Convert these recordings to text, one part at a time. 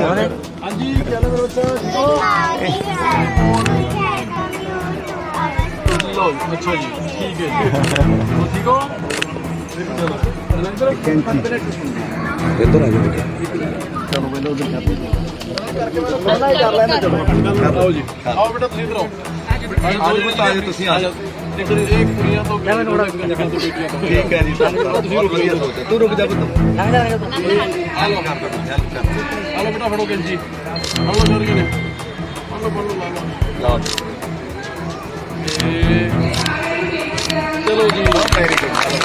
ਹਾਂਜੀ ਚੱਲ ਮੇਰੇ ਬੱਚਾ ਲੋ ਅੱਛਾ ਜੀ ਠੀਕ ਹੈ ਜੀ। ਠੀਕ ਹੋ? ਚਲੋ ਲੰਗਰ ਇੱਧਰ ਆ ਜਾਓ ਚਲੋ ਪਹਿਲਾਂ ਉਧਰ ਕਰਕੇ ਪਹਿਲਾਂ ਹੀ ਕਰ ਲੈਣਾ ਚਲੋ। ਆਓ ਜੀ ਆਓ ਬੇਟਾ ਤੁਸੀਂ ਇਧਰ। ਆਓ ਆਜੋ ਤੁਸੀਂ, ਆਜੋ। ਦੇਖੋ ਇਹ ਕੁੜੀਆਂ ਤੋਂ ਮੈਂ ਥੋੜਾ ਜਗ੍ਹਾ ਤੋਂ ਬੇਟੀਆਂ ਤੋਂ ਠੀਕ ਹੈ ਜੀ ਤੁਸੀਂ ਰੁਕ ਜਾਓ ਤੂੰ ਰੁਕ ਜਾ ਪੁੱਤ। ਆ ਆ ਆ ਲਓ ਸਰ ਜੀ। ਆ ਲਓ ਫੜ ਲਓ ਲਾ ਲਓ। ਲਓ। ਤੇ ਚਲੋ ਜੀ। ਵੈਰੀ ਗੁੱਡ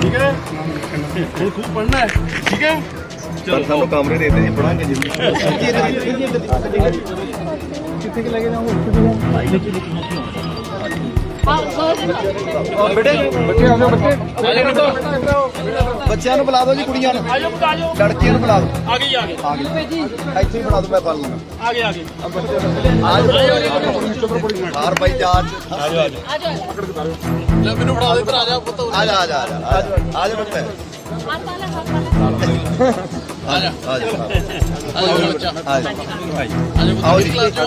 ਠੀਕ ਹੈ ਹੁਣ ਖੂਬ ਪੜਨਾ ਹੈ। ਠੀਕ ਹੈ? ਚਲੋ। ਸਾਨੂੰ ਕਮਰੇ ਦੇ ਦੇ ਜੀ ਪੜਾਂਗੇ ਜੀ। ਬੇਟੇ ਬੱਚੇ ਆ ਜਾਓ ਬੱਚੇ ਆ ਜਾਓ ਬੇਟਾ ਬੱਚਿਆਂ ਨੂੰ ਬੁਲਾ ਦਿਓ ਜੀ ਕੁੜੀਆਂ ਨੂੰ। ਆ ਜਾਓ ਆ ਜਾਓ ਲੜਕੀਆਂ ਨੂੰ ਬੁਲਾ ਦਿਓ। ਆ ਗਈ ਆ ਗਈ। ਆ ਗਈ। ਇੱਥੇ ਹੀ ਬੁਲਾ ਦਿਓ ਮੈਂ ਪੜ ਲੂੰਗਾ ਆ ਗਏ ਆ ਗਏ ਆ ਜਾਓ। ਹਾਰ ਭਾਈ ਜਹਾਜ਼ ਲੈ ਮੈਨੂੰ ਫੜਾ ਦੇ ਇੱਧਰ ਆ ਜਾ ਪੁੱਤ। ਆ ਜਾ ਆ ਜਾ ਆ ਜਾ ਆ ਜਾ। ਆ ਜਾ ਬੱਚੇ ਆ ਜਾ ਆ ਜਾ। ਆ ਜਾ ਬੱਚਾ। ਆ ਜਾ। ਆ ਜਾ ਆਓ ਜੀ। ਕਲਾਸ ਚੋਂ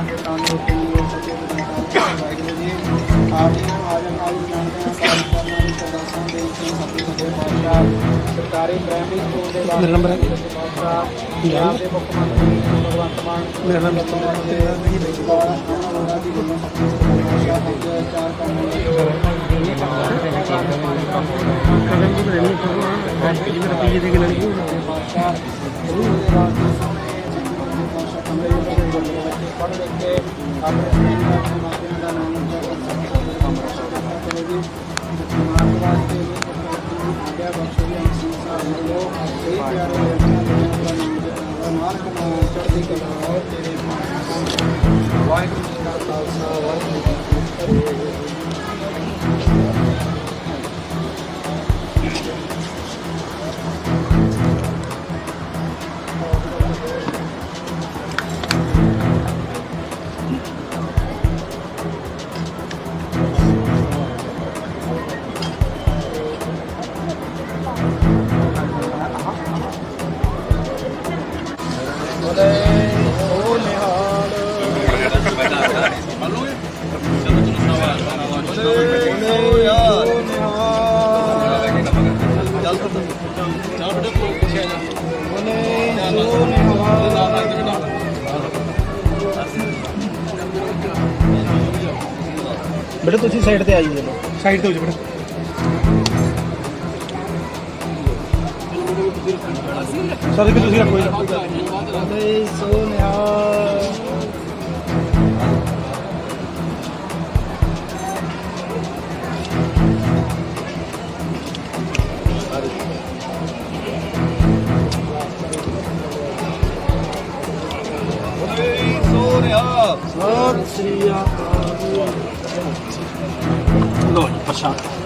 ਸਰਕਾਰੀ ਪ੍ਰਾਇਮਰੀ ਸਕੂਲ ਦੇ ਮੇਰਾ ਨੰਬਰ ਹੈ ਪੰਜਾਬ ਦੇ ਮੁੱਖ ਮੰਤਰੀ ਭਗਵੰਤ ਮਾਨ ਮੇਰਾ ਨਾਮ ਸਤਨਾਮ ਦੇ ਉਹਨਾਂ ਦੀ ਵੱਲੋਂ ਚਾਰ ਕਦਮ ਜੀ ਮੇਰੇ ਨੂੰ ਜੀ ਮੇਰਾ ਪੀਜੀ ਦੇ ਗੱਲ ਨਹੀਂ ਪੜ੍ਹ ਲਿਖ ਕੇ ਆਪਣੇ ਮਾਪਿਆਂ ਦਾ ਨਾਮ ਵਾਹਿਗੁਰੂ ਬੇਟੇ ਤੁਸੀਂ ਸਾਈਡ ਤੇ ਆ ਜੀ ਚਲੋ ਸਾਈਡ ਤੇ ਹੋ ਜਾ ਬੇਟਾ। ਸਰ ਕਿ ਤੁਸੀਂ ਰੱਖੋ ਜੀ। ਸੋ ਨਿਹਾਲ ਸ੍ਰੀ ਅਕਾਲ ਲੋ ਜੀ ਪ੍ਰਸ਼ਾਦ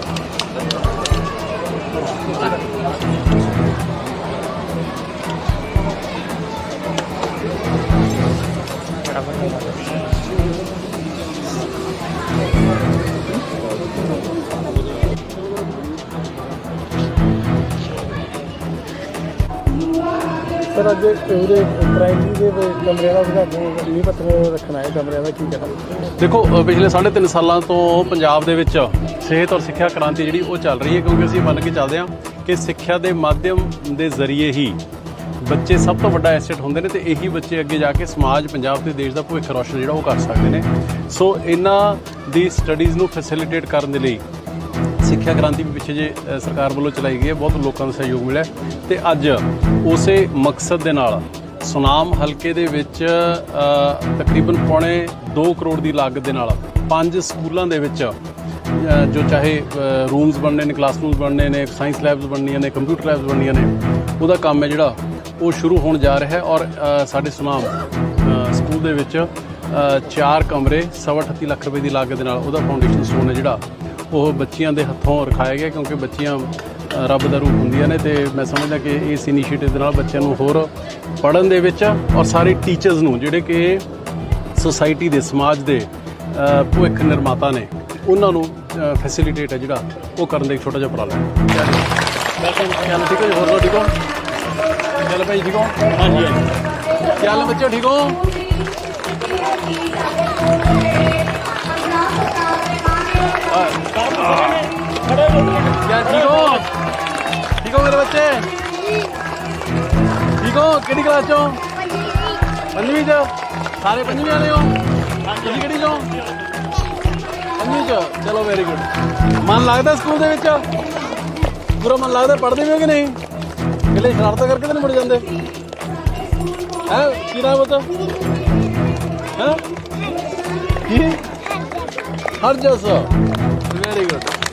ਸਰ ਅੱਜ ਉਹਦੇ ਪ੍ਰਾਇਮਰੀ ਦੇ ਕਮਰੇ ਦਾ ਉਦਘਾਟਨ ਨੀਂਹ ਪੱਥਰ ਰੱਖਣਾ ਹੈ ਕਮਰਿਆਂ ਦਾ ਕੀ ਕਰਾਂ? ਦੇਖੋ ਅ, ਪਿਛਲੇ 3.5 ਸਾਲਾਂ ਤੋਂ ਪੰਜਾਬ ਦੇ ਵਿੱਚ ਸਿਹਤ ਔਰ ਸਿੱਖਿਆ ਕ੍ਰਾਂਤੀ ਜਿਹੜੀ ਉਹ ਚੱਲ ਰਹੀ ਹੈ ਕਿਉਂਕਿ ਅਸੀਂ ਮੰਨ ਕੇ ਚੱਲਦੇ ਹਾਂ ਕਿ ਸਿੱਖਿਆ ਦੇ ਮਾਧਿਅਮ ਦੇ ਜ਼ਰੀਏ ਹੀ ਬੱਚੇ ਸਭ ਤੋਂ ਵੱਡਾ ਐਸੈਟ ਹੁੰਦੇ ਨੇ ਤੇ ਇਹੀ ਬੱਚੇ ਅੱਗੇ ਜਾ ਕੇ ਸਮਾਜ ਪੰਜਾਬ ਤੇ ਦੇਸ਼ ਦਾ ਭਵਿੱਖ ਰੌਸ਼ਨ ਜਿਹੜਾ ਉਹ ਕਰ ਸਕਦੇ ਨੇ। ਸੋ ਇਹਨਾਂ ਦੀ ਸਟੱਡੀਜ਼ ਨੂੰ ਫੈਸਿਲਿਟੇਟ ਕਰਨ ਦੇ ਲਈ ਸਿੱਖਿਆ ਕ੍ਰਾਂਤੀ ਵੀ ਪਿੱਛੇ ਜੇ ਅ, ਸਰਕਾਰ ਵੱਲੋਂ ਚਲਾਈ ਗਈ ਹੈ ਬਹੁਤ ਲੋਕਾਂ ਦਾ ਸਹਿਯੋਗ ਮਿਲਿਆ ਤੇ ਅੱਜ ਉਸੇ ਮਕਸਦ ਦੇ ਨਾਲ ਸੁਨਾਮ ਹਲਕੇ ਦੇ ਵਿੱਚ ਅ, ਤਕਰੀਬਨ ਪੌਣੇ 2 ਕਰੋੜ ਦੀ ਲਾਗਤ ਦੇ ਨਾਲ ਪੰਜ ਸਕੂਲਾਂ ਦੇ ਵਿੱਚ ਅ, ਜੋ ਚਾਹੇ ਰੂਮਸ ਬਣਨੇ ਨੇ ਕਲਾਸਰੂਮਸ ਬਣਨੇ ਨੇ ਸਾਇੰਸ ਲੈਬਸ ਬਣਨੀਆਂ ਨੇ ਕੰਪਿਊਟਰ ਲੈਬਸ ਬਣਨੀਆਂ ਨੇ ਉਹਦਾ ਕੰਮ ਹੈ ਜਿਹੜਾ ਉਹ ਸ਼ੁਰੂ ਹੋਣ ਜਾ ਰਿਹਾ ਹੈ ਔਰ ਅ, ਸਾਡੇ ਸੁਨਾਮ ਅ, ਸਕੂਲ ਦੇ ਵਿੱਚ ਅ, ਚਾਰ ਕਮਰੇ ਸਵਾ 38 ਲੱਖ ਰੁਪਏ ਦੀ ਲਾਗਤ ਦੇ ਨਾਲ ਉਹਦਾ ਫਾਊਂਡੇਸ਼ਨ ਸਟੋਨ ਹੈ ਜਿਹੜਾ ਉਹ ਬੱਚਿਆਂ ਦੇ ਹੱਥੋਂ ਰਖਾਇਆ ਗਿਆ ਕਿਉਂਕਿ ਬੱਚੀਆਂ ਰੱਬ ਦਾ ਰੂਪ ਹੁੰਦੀਆਂ ਨੇ ਤੇ ਮੈਂ ਸਮਝਦਾ ਕਿ ਇਸ ਇਨੀਸ਼ੀਏਟਿਵ ਦੇ ਨਾਲ ਬੱਚਿਆਂ ਨੂੰ ਹੋਰ ਪੜ੍ਹਨ ਦੇ ਵਿੱਚ ਔਰ ਸਾਰੇ ਟੀਚਰਸ ਨੂੰ ਜਿਹੜੇ ਕਿ ਸੋਸਾਇਟੀ ਦੇ, ਸਮਾਜ ਦੇ ਭਵਿੱਖ ਨਿਰਮਾਤਾ ਨੇ, ਉਹਨਾਂ ਨੂੰ ਫੈਸਿਲਿਟੇਟ ਹੈ ਜਿਹੜਾ ਉਹ ਕਰਨ ਦਾ ਇੱਕ ਛੋਟਾ ਜਿਹਾ ਉਪਰਾਲਾ ਵੈਲਕਮ ਚੱਲ ਠੀਕ ਹੋ ਹੋਰ ਠੀਕ ਹੋ? ਚੱਲ ਭਾਈ, ਠੀਕ ਹੋ? ਹਾਂਜੀ ਚੱਲ ਬੱਚੋ ਠੀਕ ਹੋ। ਯਾ ਠੀਕ ਹੋ ਠੀਕ ਹੋ ਕਿਹੜੀ ਕਲਾਸ ਚੋਂ ਪੰਜਵੀਂ ਚ ਸਾਰੇ ਪੰਜਵੀਂ ਵਾਲੇ ਹੋ ਤੁਸੀਂ ਕਿਹੜੀ ਚੋਂ ਪੰਜਵੀਂ ਚ ਚਲੋ ਵੈਰੀ ਗੁੱਡ ਮਨ ਲੱਗਦਾ ਸਕੂਲ ਦੇ ਵਿੱਚ ਪੂਰਾ ਮਨ ਲੱਗਦਾ ਪੜ੍ਹਦੇ ਵੀ ਹੋ ਕਿ ਨਹੀਂ ਕਿਲੇ ਸ਼ਰਾਰਤਾਂ ਕਰਕੇ ਤਾਂ ਨਹੀਂ ਮੁੜ ਜਾਂਦੇ ਹੈ ਕੀ ਨਾਮ ਬਤਾ ਹੈ ਕੀ ਹਰ ਜਸ ਵੈਰੀ ਗੁੱਡ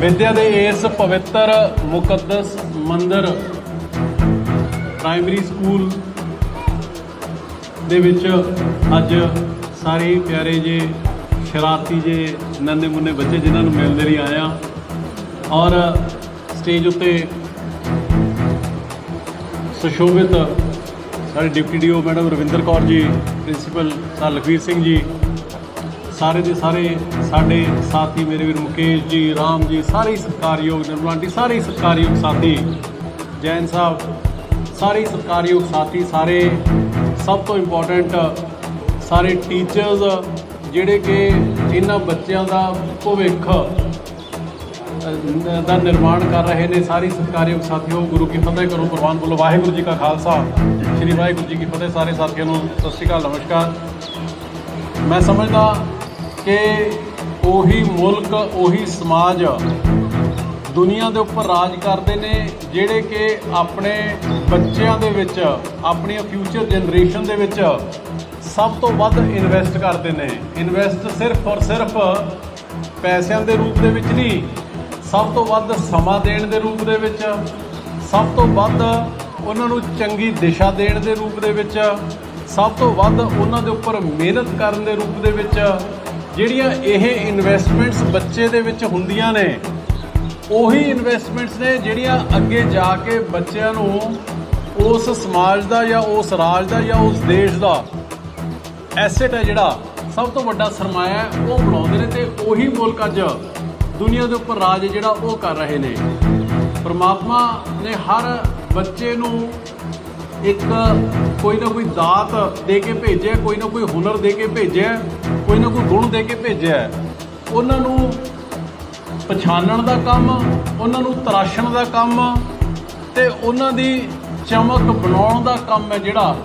ਵਿਦਿਆ ਦੇ ਇਸ ਪਵਿੱਤਰ ਮੁਕੱਦਸ ਮੰਦਰ ਪ੍ਰਾਇਮਰੀ ਸਕੂਲ ਦੇ ਵਿੱਚ ਅੱਜ ਸਾਰੇ ਪਿਆਰੇ ਜੇ, ਸ਼ਰਾਰਤੀ ਜੇ ਨੰਨੇ ਮੁੰਨੇ ਬੱਚੇ ਜਿਨ੍ਹਾਂ ਨੂੰ ਮਿਲਦੇ ਲਈ ਆਇਆ। ਔਰ ਸਟੇਜ ਉੱਤੇ ਸੁਸ਼ੋਭਿਤ ਸਾਡੇ deputy DO madam Ravinder Kaur ji, principal sir Lakhvir Singh ji, ਸਾਰੇ ਦੇ ਸਾਰੇ, ਸਾਡੇ ਸਾਥੀ ਮੇਰੇ ਵੀਰ ਮੁਕੇਸ਼ ਜੀ, ਰਾਮ ਜੀ, ਸਾਰੇ ਹੀ ਸਤਿਕਾਰਯੋਗ, ਨਿਰਮਲਾ ਆਂਟੀ, ਸਾਰੇ ਹੀ ਸਤਿਕਾਰਯੋਗ ਸਾਥੀ, ਜੈਨ ਸਾਹਿਬ ਸਾਰੇ ਹੀ ਸਤਿਕਾਰਯੋਗ ਸਾਥੀ ਸਾਰੇ ਸਭ ਤੋਂ ਇੰਪੋਰਟੈਂਟ ਸਾਰੇ ਟੀਚਰਸ ਜਿਹੜੇ ਕਿ ਇਹਨਾਂ ਬੱਚਿਆਂ ਦਾ ਭਵਿੱਖ ਦਾ ਨਿਰਮਾਣ ਕਰ ਰਹੇ ਨੇ, ਸਾਰੀ ਸਤਿਕਾਰਯੋਗ ਸਾਥੀਓ ਗੁਰੂ ਕੀ ਫਤਿਹ ਕਰੋ ਪ੍ਰਵਾਨ ਬੋਲੋ। ਵਾਹਿਗੁਰੂ ਜੀ ਕਾ ਖਾਲਸਾ। ਸ੍ਰੀ ਵਾਹਿਗੁਰੂ ਜੀ ਕੀ ਫਤਿਹ, ਸਾਰੇ ਸਾਥੀਆਂ ਨੂੰ ਸਤਿ ਸ਼੍ਰੀ ਅਕਾਲ, ਨਮਸਕਾਰ। ਮੈਂ ਸਮਝਦਾ ਕਿ ਉਹੀ ਮੁਲਕ, ਉਹੀ ਸਮਾਜ ਦੁਨੀਆ ਦੇ ਉੱਪਰ ਰਾਜ ਕਰਦੇ ਨੇ, ਜਿਹੜੇ ਕਿ ਆਪਣੇ ਬੱਚਿਆਂ ਦੇ ਵਿੱਚ, ਆਪਣੀਆਂ ਫਿਊਚਰ ਜਨਰੇਸ਼ਨ ਦੇ ਵਿੱਚ ਸਭ ਤੋਂ ਵੱਧ ਇਨਵੈਸਟ ਕਰਦੇ ਨੇ। ਇਨਵੈਸਟ ਸਿਰਫ ਔਰ ਸਿਰਫ ਪੈਸਿਆਂ ਦੇ ਰੂਪ ਦੇ ਵਿੱਚ ਨਹੀਂ, ਸਭ ਤੋਂ ਵੱਧ ਸਮਾਂ ਦੇਣ ਦੇ ਰੂਪ ਦੇ ਵਿੱਚ, ਸਭ ਤੋਂ ਵੱਧ ਉਹਨਾਂ ਨੂੰ ਚੰਗੀ ਦਿਸ਼ਾ ਦੇਣ ਦੇ ਰੂਪ ਦੇ ਵਿੱਚ, ਸਭ ਤੋਂ ਵੱਧ ਉਹਨਾਂ ਦੇ ਉੱਪਰ ਮਿਹਨਤ ਕਰਨ ਦੇ ਰੂਪ ਦੇ ਵਿੱਚ, ਜਿਹੜੀਆਂ ਇਹ ਇਨਵੈਸਟਮੈਂਟਸ ਬੱਚੇ ਦੇ ਵਿੱਚ ਹੁੰਦੀਆਂ ਨੇ ਉਹੀ ਇਨਵੈਸਟਮੈਂਟਸ ਨੇ ਜਿਹੜੀਆਂ ਅੱਗੇ ਜਾ ਕੇ ਬੱਚਿਆਂ ਨੂੰ ਉਸ ਸਮਾਜ ਦਾ ਜਾਂ ਉਸ ਰਾਜ ਦਾ ਜਾਂ ਉਸ ਦੇਸ਼ ਦਾ ਐਸੈਟ ਹੈ ਜਿਹੜਾ, ਸਭ ਤੋਂ ਵੱਡਾ ਸਰਮਾਇਆ ਹੈ, ਉਹ ਬਣਾਉਂਦੇ ਨੇ ਤੇ ਉਹੀ ਮੁਲਕ ਅੱਜ ਦੁਨੀਆ ਦੇ ਉੱਪਰ ਰਾਜ ਜਿਹੜਾ ਉਹ ਕਰ ਰਹੇ ਨੇ। ਪਰਮਾਤਮਾ ਨੇ ਹਰ ਬੱਚੇ ਨੂੰ ਇੱਕ ਕੋਈ ਨਾ ਕੋਈ ਦਾਤ ਦੇ ਕੇ ਭੇਜਿਆ, ਕੋਈ ਨਾ ਕੋਈ ਹੁਨਰ ਦੇ ਕੇ ਭੇਜਿਆ, ਕੋਈ ਨਾ ਕੋਈ ਗੁਣ ਦੇ ਕੇ ਭੇਜਿਆ। ਉਹਨਾਂ ਨੂੰ ਪਛਾਣਨ ਦਾ ਕੰਮ, ਉਹਨਾਂ ਨੂੰ ਤਰਾਸ਼ਣ ਦਾ ਕੰਮ ਤੇ ਉਹਨਾਂ ਦੀ ਚਮਕ ਬਣਾਉਣ ਦਾ ਕੰਮ ਹੈ ਜਿਹੜਾ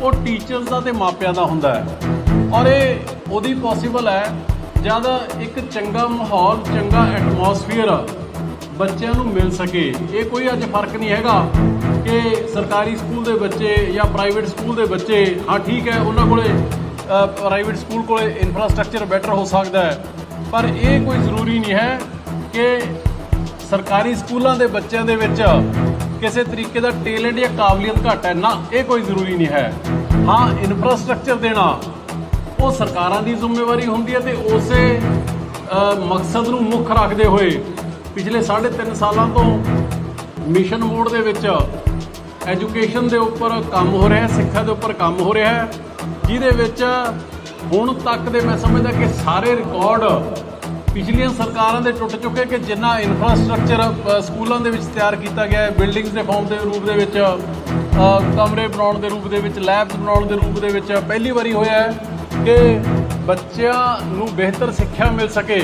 ਉਹ ਟੀਚਰਸ ਦਾ ਤੇ ਮਾਪਿਆਂ ਦਾ ਹੁੰਦਾ ਹੈ। ਔਰ ਇਹ ਉਹਦੀ ਪੋਸੀਬਲ ਹੈ, ਜਦ ਇੱਕ ਚੰਗਾ ਮਾਹੌਲ, ਚੰਗਾ ਐਟਮੋਸਫੀਅਰ ਬੱਚਿਆਂ ਨੂੰ ਮਿਲ ਸਕੇ। ਇਹ ਕੋਈ ਅੱਜ ਫ਼ਰਕ ਨਹੀਂ ਹੈਗਾ ਕਿ ਸਰਕਾਰੀ ਸਕੂਲ ਦੇ ਬੱਚੇ ਜਾਂ ਪ੍ਰਾਈਵੇਟ ਸਕੂਲ ਦੇ ਬੱਚੇ, ਹਾਂ ਠੀਕ ਹੈ, ਉਹਨਾਂ ਕੋਲੇ ਪ੍ਰਾਈਵੇਟ ਸਕੂਲ ਕੋਲੇ ਇਨਫਰਾਸਟ੍ਰਕਚਰ ਬੈਟਰ ਹੋ ਸਕਦਾ ਹੈ। ਪਰ ਇਹ ਕੋਈ ਜ਼ਰੂਰੀ ਨਹੀਂ ਹੈ ਕਿ ਸਰਕਾਰੀ ਸਕੂਲਾਂ ਦੇ ਬੱਚਿਆਂ ਦੇ ਵਿੱਚ ਕਿਸੇ ਤਰੀਕੇ ਦਾ ਟੈਲੈਂਟ ਜਾਂ ਕਾਬਲੀਅਤ ਘੱਟ ਹੈ। ਨਾ, ਇਹ ਕੋਈ ਜ਼ਰੂਰੀ ਨਹੀਂ ਹੈ। ਹਾਂ, ਇਨਫਰਾਸਟ੍ਰਕਚਰ ਦੇਣਾ, ਉਹ ਸਰਕਾਰਾਂ ਦੀ ਜ਼ਿੰਮੇਵਾਰੀ ਹੁੰਦੀ ਹੈ ਤੇ ਉਸੇ ਮਕਸਦ ਨੂੰ ਮੁੱਖ ਰੱਖਦੇ ਹੋਏ ਪਿਛਲੇ 3.5 ਸਾਲਾਂ ਤੋਂ ਮਿਸ਼ਨ ਮੋਡ ਦੇ ਵਿੱਚ ਐਜੂਕੇਸ਼ਨ ਦੇ ਉੱਪਰ ਕੰਮ ਹੋ ਰਿਹਾ ਹੈ, ਸਿੱਖਿਆ ਦੇ ਉੱਪਰ ਕੰਮ ਹੋ ਰਿਹਾ ਹੈ, ਜਿਹਦੇ ਵਿੱਚ ਹੁਣ ਤੱਕ ਦੇ ਮੈਂ ਸਮਝਦਾ ਕਿ ਸਾਰੇ ਰਿਕਾਰਡ ਪਿਛਲੀਆਂ ਸਰਕਾਰਾਂ ਦੇ ਟੁੱਟ ਚੁੱਕੇ ਕਿ ਜਿੰਨਾ ਇਨਫਰਾਸਟ੍ਰਕਚਰ ਸਕੂਲਾਂ ਦੇ ਵਿੱਚ ਤਿਆਰ ਕੀਤਾ ਗਿਆ ਹੈ ਬਿਲਡਿੰਗਸ ਦੇ ਫਾਰਮ ਦੇ ਰੂਪ ਦੇ ਵਿੱਚ ਕਮਰੇ ਬਣਾਉਣ ਦੇ ਰੂਪ ਦੇ ਵਿੱਚ ਲੈਬਸ ਬਣਾਉਣ ਦੇ ਰੂਪ ਦੇ ਵਿੱਚ ਪਹਿਲੀ ਵਾਰੀ ਹੋਇਆ ਹੈ ਕਿ ਬੱਚਿਆਂ ਨੂੰ ਬਿਹਤਰ ਸਿੱਖਿਆ ਮਿਲ ਸਕੇ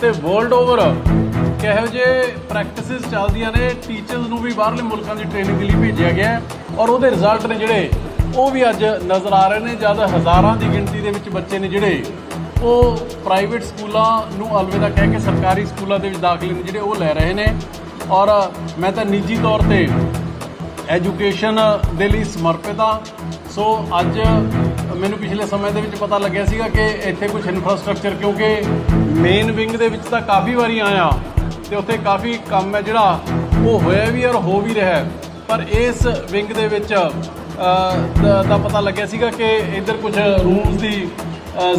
ਤੇ ਵਰਲਡ ਓਵਰ ਕਿਹੋ ਜਿਹੇ ਪ੍ਰੈਕਟਿਸਿਸ ਚੱਲਦੀਆਂ ਨੇ ਟੀਚਰਸ ਨੂੰ ਵੀ ਬਾਹਰਲੇ ਮੁਲਕਾਂ ਦੀ ਟ੍ਰੇਨਿੰਗ ਦੇ ਲਈ ਭੇਜਿਆ ਗਿਆ ਔਰ ਉਹਦੇ ਰਿਜ਼ਲਟ ਨੇ ਜਿਹੜੇ ਉਹ ਵੀ ਅੱਜ ਨਜ਼ਰ ਆ ਰਹੇ ਨੇ, ਜਦ ਹਜ਼ਾਰਾਂ ਦੀ ਗਿਣਤੀ ਦੇ ਵਿੱਚ ਬੱਚੇ ਨੇ ਜਿਹੜੇ ਉਹ ਪ੍ਰਾਈਵੇਟ ਸਕੂਲਾਂ ਨੂੰ ਅਲਵਿਦਾ ਕਹਿ ਕੇ ਸਰਕਾਰੀ ਸਕੂਲਾਂ ਦੇ ਵਿੱਚ ਦਾਖਲੇ ਨੇ ਜਿਹੜੇ ਉਹ ਲੈ ਰਹੇ ਨੇ। ਔਰ ਮੈਂ ਤਾਂ ਨਿੱਜੀ ਤੌਰ ਤੇ ਐਜੂਕੇਸ਼ਨ ਦੇ ਲਈ ਸਮਰਪਿਤ ਹਾਂ। ਸੋ ਅੱਜ ਮੈਨੂੰ ਪਿਛਲੇ ਸਮੇਂ ਦੇ ਵਿੱਚ ਪਤਾ ਲੱਗਿਆ ਸੀਗਾ ਕਿ ਇੱਥੇ ਕੁਝ ਇਨਫਰਾਸਟ੍ਰਕਚਰ ਕਿਉਂਕਿ ਮੇਨ ਵਿੰਗ ਦੇ ਵਿੱਚ ਤਾਂ ਕਾਫੀ ਵਾਰੀ ਆਇਆ ਤੇ ਉੱਥੇ ਕਾਫੀ ਕੰਮ ਹੈ ਜਿਹੜਾ ਉਹ ਹੋਇਆ ਵੀ ਔਰ ਹੋ ਵੀ ਰਿਹਾ ਪਰ ਇਸ ਵਿੰਗ ਦੇ ਵਿੱਚ ਦਾ ਪਤਾ ਲੱਗਿਆ ਸੀਗਾ ਕਿ ਇੱਧਰ ਕੁਝ ਰੂਮਸ ਦੀ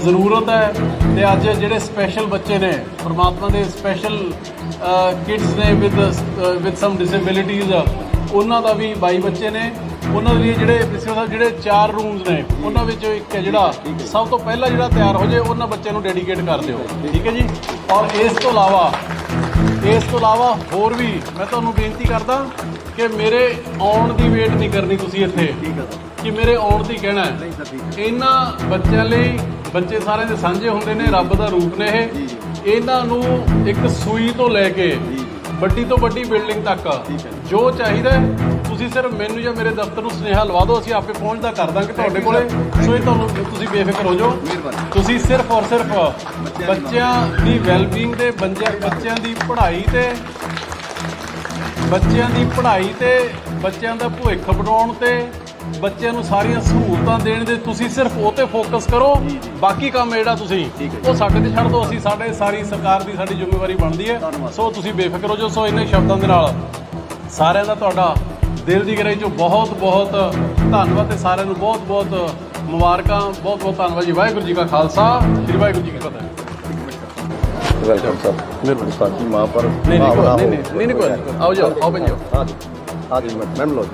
ਜ਼ਰੂਰਤ ਹੈ ਤੇ ਅੱਜ ਜਿਹੜੇ ਸਪੈਸ਼ਲ ਬੱਚੇ ਨੇ, ਪਰਮਾਤਮਾ ਦੇ ਸਪੈਸ਼ਲ ਕਿਡਸ ਨੇ ਵਿਦ ਵਿਦ ਸਮ ਡਿਸੇਬਿਲਿਟੀਜ਼ ਉਹਨਾਂ ਦਾ ਵੀ 22 ਬੱਚੇ ਨੇ। ਉਹਨਾਂ ਦੇ ਲਈ ਜਿਹੜੇ ਪ੍ਰਿੰਸੀਪਲ ਸਾਹਿਬ ਜਿਹੜੇ ਚਾਰ ਰੂਮਸ ਨੇ, ਉਹਨਾਂ ਵਿੱਚੋਂ ਇੱਕ ਹੈ ਜਿਹੜਾ ਸਭ ਤੋਂ ਪਹਿਲਾਂ ਜਿਹੜਾ ਤਿਆਰ ਹੋ ਜਾਏ, ਉਹਨਾਂ ਬੱਚਿਆਂ ਨੂੰ ਡੈਡੀਕੇਟ ਕਰ ਦਿਓ। ਠੀਕ ਹੈ ਜੀ? ਔਰ ਇਸ ਤੋਂ ਇਲਾਵਾ, ਇਸ ਤੋਂ ਇਲਾਵਾ ਹੋਰ ਵੀ ਮੈਂ ਤੁਹਾਨੂੰ ਬੇਨਤੀ ਕਰਦਾ ਕਿ ਮੇਰੇ ਆਉਣ ਦੀ ਵੇਟ ਨਹੀਂ ਕਰਨੀ ਤੁਸੀਂ ਇੱਥੇ। ਠੀਕ ਹੈ ਕਿ ਮੇਰੇ ਆਉਣ ਦੀ ਕਹਿਣਾ ਹੈ। ਇਹਨਾਂ ਬੱਚਿਆਂ ਲਈ ਬੱਚੇ ਸਾਰਿਆਂ ਦੇ ਸਾਂਝੇ ਹੁੰਦੇ ਨੇ ਰੱਬ ਦਾ ਰੂਪ ਨੇ ਇਹ। ਇਹਨਾਂ ਨੂੰ ਇੱਕ ਸੂਈ ਤੋਂ ਲੈ ਕੇ ਵੱਡੀ ਤੋਂ ਵੱਡੀ ਬਿਲਡਿੰਗ ਤੱਕ ਜੋ ਚਾਹੀਦਾ ਹੈ, ਤੁਸੀਂ ਸਿਰਫ ਮੈਨੂੰ ਜਾਂ ਮੇਰੇ ਦਫ਼ਤਰ ਨੂੰ ਸੁਨੇਹਾ ਲਵਾ ਦਿਓ ਅਸੀਂ ਆਪੇ ਪਹੁੰਚਦਾ ਕਰ ਦਾਂਗੇ ਤੁਹਾਡੇ ਕੋਲੇ। ਸੋ ਇਹ ਤੁਹਾਨੂੰ ਤੁਸੀਂ ਬੇਫਿਕਰ ਹੋ ਜਾਓ। ਤੁਸੀਂ ਸਿਰਫ ਔਰ ਸਿਰਫ ਬੱਚਿਆਂ ਦੀ ਵੈਲਬੀਇੰਗ ਦੇ ਬੱਚਿਆਂ ਬੱਚਿਆਂ ਦੀ ਪੜ੍ਹਾਈ ਤੇ ਬੱਚਿਆਂ ਦੀ ਪੜ੍ਹਾਈ ਤੇ ਬੱਚਿਆਂ ਦਾ ਭਵਿੱਖ ਬਣਾਉਣ ਤੇ ਬੱਚਿਆਂ ਨੂੰ ਸਾਰੀਆਂ ਸਹੂਲਤਾਂ ਦੇਣ ਦੇ ਤੁਸੀਂ ਸਿਰਫ ਉਹ ਤੇ ਫੋਕਸ ਕਰੋ ਬਾਕੀ ਕੰਮ ਜਿਹੜਾ ਤੁਸੀਂ। ਉਹ ਸਾਡੇ ਤੇ ਛੱਡ ਦਿਓ ਅਸੀਂ ਸਾਡੇ ਸਾਰੀ ਸਰਕਾਰ ਦੀ ਸਾਡੀ ਜ਼ਿੰਮੇਵਾਰੀ ਬਣਦੀ ਹੈ। ਸੋ ਤੁਸੀਂ ਬੇਫਿਕਰ ਹੋ ਜਾਓ ਸੋ ਇਹਨਾਂ ਸ਼ਬਦਾਂ ਦੇ ਨਾਲ ਸਾਰਿਆਂ ਦਾ ਤੁਹਾਡਾ ਦਿਲ ਦੀ ਗਹਿਰਾਈ ਚੋਂ ਬਹੁਤ ਬਹੁਤ ਧੰਨਵਾਦ ਤੇ ਸਾਰਿਆਂ ਨੂੰ ਬਹੁਤ ਬਹੁਤ ਮੁਬਾਰਕਾਂ ਬਹੁਤ ਬਹੁਤ ਧੰਨਵਾਦ ਜੀ। ਵਾਹਿਗੁਰੂ ਜੀ ਕਾ ਖਾਲਸਾ ਸ੍ਰੀ ਵਾਹਿਗੁਰੂ ਜੀ ਕੀ ਫਤਿਹ। ਵੈਲਕਮ ਸਰ ਮਿਹਰਬਾਨੀ। ਸਾਡੀ ਮਾਂ ਪਰ ਨਹੀਂ ਨਹੀਂ ਕੋਈ- ਨਹੀਂ ਨਹੀਂ ਕੋਈ ਆਓ ਜਾਓ ਆਓ ਬਣ ਜਾਓ ਹਾਂ ਜੀ ਹਾਂ ਜੀ ਮੈਮ ਲੋ